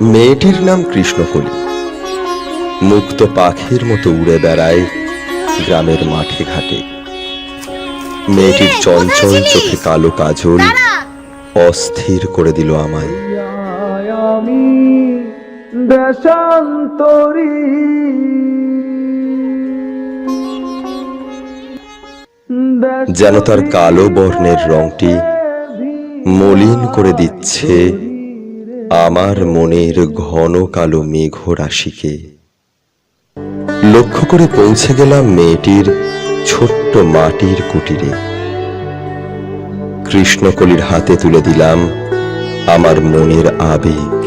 মেয়েটির নাম কৃষ্ণকলি। মুক্ত পাখির মতো উড়ে বেড়ায় গ্রামের মাঠে ঘাটে। মেয়েটির চঞ্চল চোখে কালো কাজল অস্থির করে দিল আমায়। আমি দেশান্তরী। যেন তার কালো বর্ণের রংটি মলিন করে দিচ্ছে আমার মনের ঘন কালো মেঘ রাশিকে লক্ষ্য করে পৌঁছে গেলাম মেয়েটির ছোট্ট মাটির কুটিরে। কৃষ্ণকলির হাতে তুলে দিলাম আমার মনের আবেগ।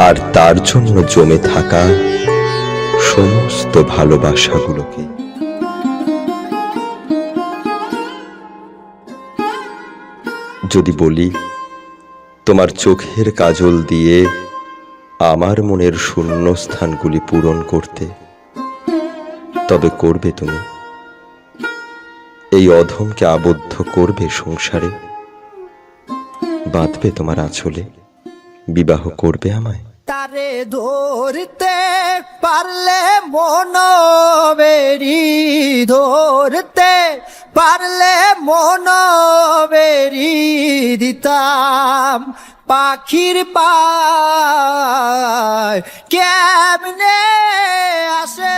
আর তার জন্য জমে থাকা সমস্ত ভালোবাসাগুলোকে। যদি বলি তোমার চোখের কাজল দিয়ে আমার মনের শূন্য স্থানগুলি পূরণ করতে। তবে করবে তুমি। এই অধমকে আবদ্ধ করবে সংসারে। বাঁধবে তোমার আঁচলে। বিবাহ করবে আমায়। তারে ধরতে পারলে মন বেরি ধরতে পারলে মন বেরি দিতাম পাখির পায়। কেমনে আসে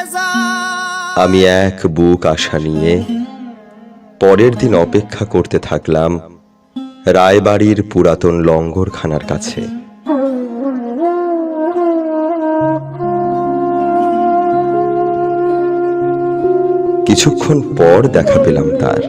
আমি এক বুক আশা নিয়ে পরের দিন অপেক্ষা করতে থাকলাম রায়বাড়ির পুরাতন লঙ্গরখানার কাছে। কিছুক্ষণ পর দেখা পেলাম তার।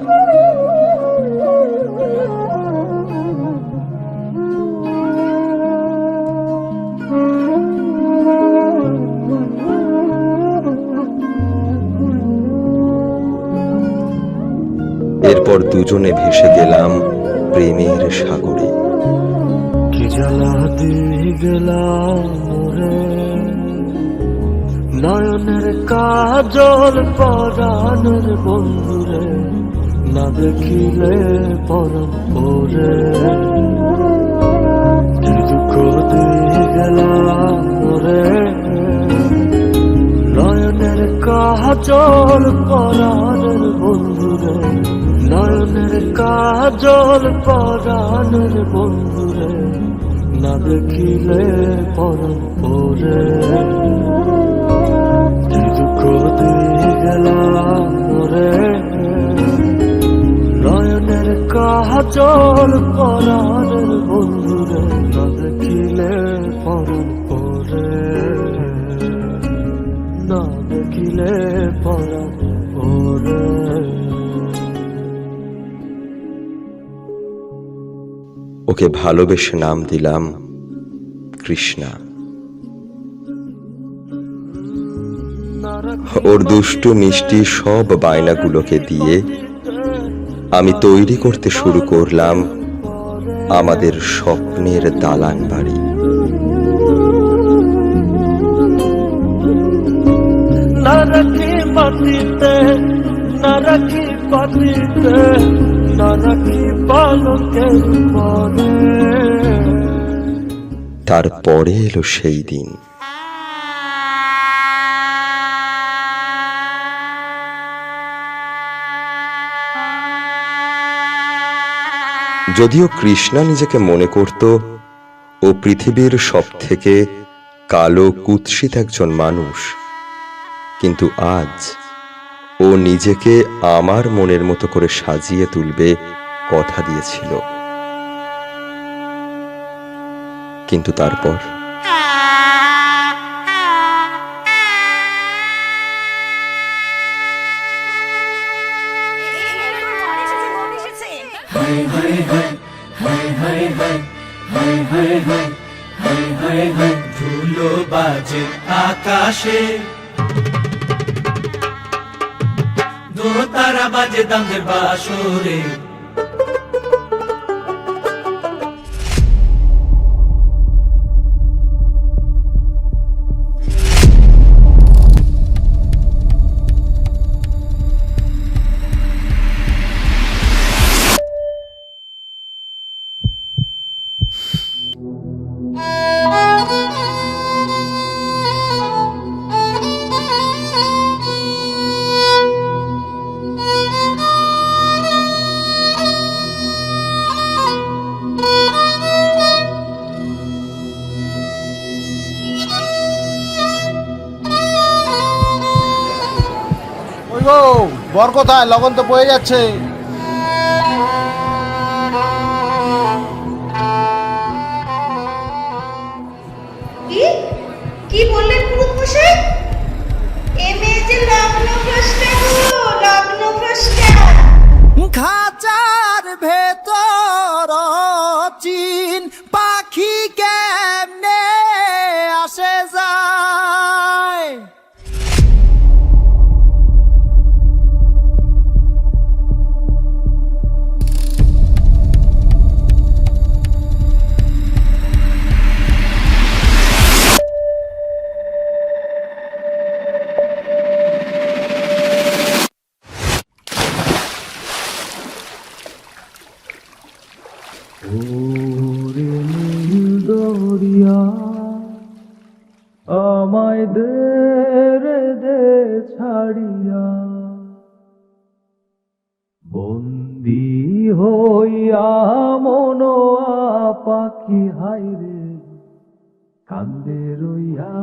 এরপর দুজনে ভেসে গেলাম প্রেমের সাগরে। গেলাম নয়নের কাজল পরাণের বন্ধুরে, না দেখিলে পরম পরে। দুঃখ দিয়ে গেলাম রে। নয়নের কাজল পরাণের বন্ধুরে, নয়নের কাজল পরাণের বন্ধুরে, না দেখিলে পরম পরে। রে। নয়নের কাজল পরাণের বন্ধুরে না দেখিলে পরম পরে না দেখিলে পরম পরে ওকে ভালোবেসে নাম দিলাম কৃষ্ণা। ওর দুষ্টু মিষ্টি সব বায়নাগুলোকে দিয়ে আমি তৈরি করতে শুরু করলাম আমাদের স্বপ্নের দালান বাড়ি। না রাখি মাটিতে না রাখি পাটিতে না রাখি পালকের পরে তারপরে এলো সেই দিন। যদিও কৃষ্ণা নিজেকে মনে করত, ও পৃথিবীর সব থেকে কালো কুৎসিত একজন মানুষ। কিন্তু আজ ও নিজেকে আমার মনের মতো করে সাজিয়ে তুলবে কথা দিয়েছিল। কিন্তু তারপর ধুলো বাজে আকাশে। দোতারা বাজে দামের বাসরে। ওই গো বর কোথায়? লগন তো বয়ে যাচ্ছে। কি বললেন? মনোয়া পাখি হাইরে কান্দে রইয়া